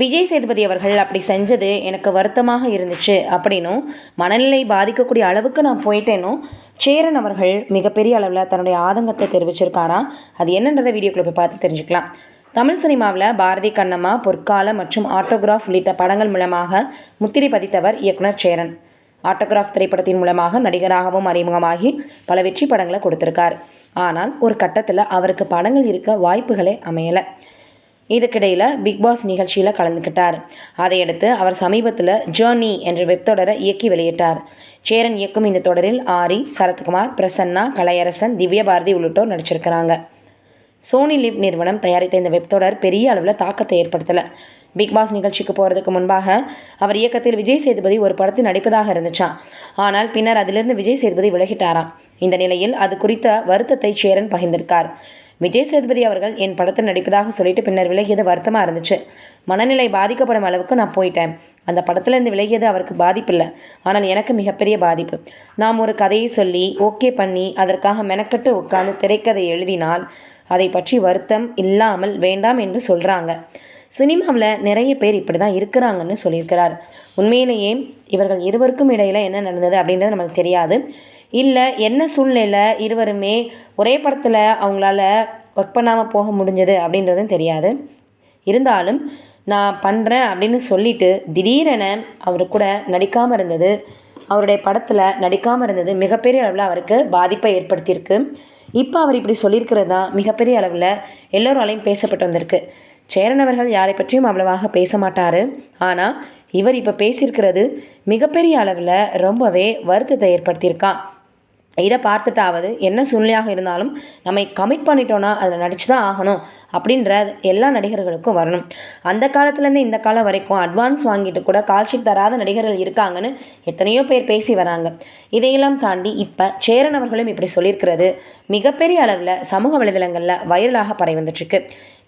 விஜய் சேதுபதி அவர்கள் அப்படி செஞ்சது எனக்கு வருத்தமாக இருந்துச்சு அப்படின்னும் மனநிலை பாதிக்கக்கூடிய அளவுக்கு நான் போயிட்டேனும் சேரன் அவர்கள் மிகப்பெரிய அளவில் தன்னுடைய ஆதங்கத்தை தெரிவிச்சிருக்காராம் அது என்னன்றதை வீடியோக்குள்ள போய் பார்த்து தெரிஞ்சுக்கலாம். தமிழ் சினிமாவில் பாரதி கண்ணம்மா பொற்கால மற்றும் ஆட்டோகிராஃப் உள்ளிட்ட படங்கள் மூலமாக முத்திரை பதித்தவர் இயக்குனர் சேரன். ஆட்டோகிராஃப் திரைப்படத்தின் மூலமாக நடிகராகவும் அறிமுகமாகி பல வெற்றி படங்களை கொடுத்திருக்கார். ஆனால் ஒரு கட்டத்தில் அவருக்கு படங்கள் இருக்க வாய்ப்புகளே அமையலை. இதுக்கிடையில் பிக் பாஸ் நிகழ்ச்சியில் கலந்துக்கிட்டார். அதையடுத்து அவர் சமீபத்தில் ஜேர்னி என்ற வெப் தொடரை இயக்கி வெளியிட்டார். சேரன் இயக்கும் இந்த தொடரில் ஆரி சரத்குமார் பிரசன்னா கலையரசன் திவ்யபாரதி உள்ளிட்டோர் நடிச்சிருக்கிறாங்க. சோனி லிப் நிறுவனம் தயாரித்த இந்த வெப் தொடர் பெரிய அளவில் தாக்கத்தை ஏற்படுத்தலை. பிக் பாஸ் நிகழ்ச்சிக்கு போகிறதுக்கு முன்பாக அவர் இயக்கத்தில் விஜய் சேதுபதி ஒரு படத்தில் நடிப்பதாக இருந்துச்சான் ஆனால் பின்னர் அதிலிருந்து விஜய் சேதுபதி விலகிட்டாராம். இந்த நிலையில் அது குறித்த வருத்தத்தை சேரன் பகிர்ந்திருக்கார். விஜய் சேதுபதி அவர்கள் என் படத்தில் நடிப்பதாக சொல்லிட்டு பின்னர் விலகியது வருத்தமாக இருந்துச்சு. மனநிலை பாதிக்கப்படும் அளவுக்கு நான் போயிட்டேன். அந்த படத்துலேருந்து விலகியது அவருக்கு பாதிப்பு இல்லை ஆனால் எனக்கு மிகப்பெரிய பாதிப்பு. நாம் ஒரு கதையை சொல்லி ஓகே பண்ணி அதற்காக மெனக்கட்டு உட்கார்ந்து திரைக்கதை எழுதினால் அதை பற்றி வருத்தம் இல்லாமல் வேண்டாம் என்று சொல்கிறாங்க சினிமாவில் நிறைய பேர் இப்படி தான் இருக்கிறாங்கன்னு சொல்லியிருக்கிறார். உண்மையிலேயே இவர்கள் இருவருக்கும் இடையில் என்ன நடந்தது அப்படின்றது நம்மளுக்கு தெரியாது. இல்லை என்ன சூழ்நிலை இருவருமே ஒரே படத்தில் அவங்களால ஒர்க் பண்ணாமல் போக முடிஞ்சது அப்படின்றதும் தெரியாது. இருந்தாலும் நான் பண்ணுறேன் அப்படின்னு சொல்லிட்டு திடீரென அவர் கூட நடிக்காமல் இருந்தது. அவருடைய படத்தில் நடிக்காமல் இருந்தது மிகப்பெரிய அளவில் அவருக்கு பாதிப்பை ஏற்படுத்தியிருக்கு. இப்போ அவர் இப்படி சொல்லியிருக்கிறது தான் மிகப்பெரிய அளவில் எல்லோராலையும் பேசப்பட்டு வந்திருக்கு. சேரன் அவர்கள் யாரை பற்றியும் அவ்வளவாக பேச மாட்டார். ஆனால் இவர் இப்போ பேசியிருக்கிறது மிகப்பெரிய அளவில் ரொம்பவே வருத்தத்தை ஏற்படுத்தியிருக்கான் இதை பார்த்துட்டாவது என்ன சூழ்நிலையாக இருந்தாலும் நம்ம கமிட் பண்ணிட்டோன்னா அதில் நடிச்சு தான் ஆகணும் அப்படின்ற எல்லா நடிகர்களுக்கும் வரணும். அந்த காலத்துலேருந்து இந்த காலம் வரைக்கும் அட்வான்ஸ் வாங்கிட்டு கூட கால்ஷீட் தராத நடிகர்கள் இருக்காங்கன்னு எத்தனையோ பேர் பேசி வராங்க. இதையெல்லாம் தாண்டி இப்போ சேரன் அவர்களும் இப்படி சொல்லியிருக்கிறது. மிகப்பெரிய அளவில் சமூக வலைதளங்களில் வைரலாக பரவி வந்துட்டுருக்கு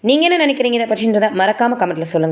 நீங்கள் என்ன நினைக்கிறீங்க இதை பற்றின்றதை மறக்காமல் கமெண்ட்டில் சொல்லுங்கள்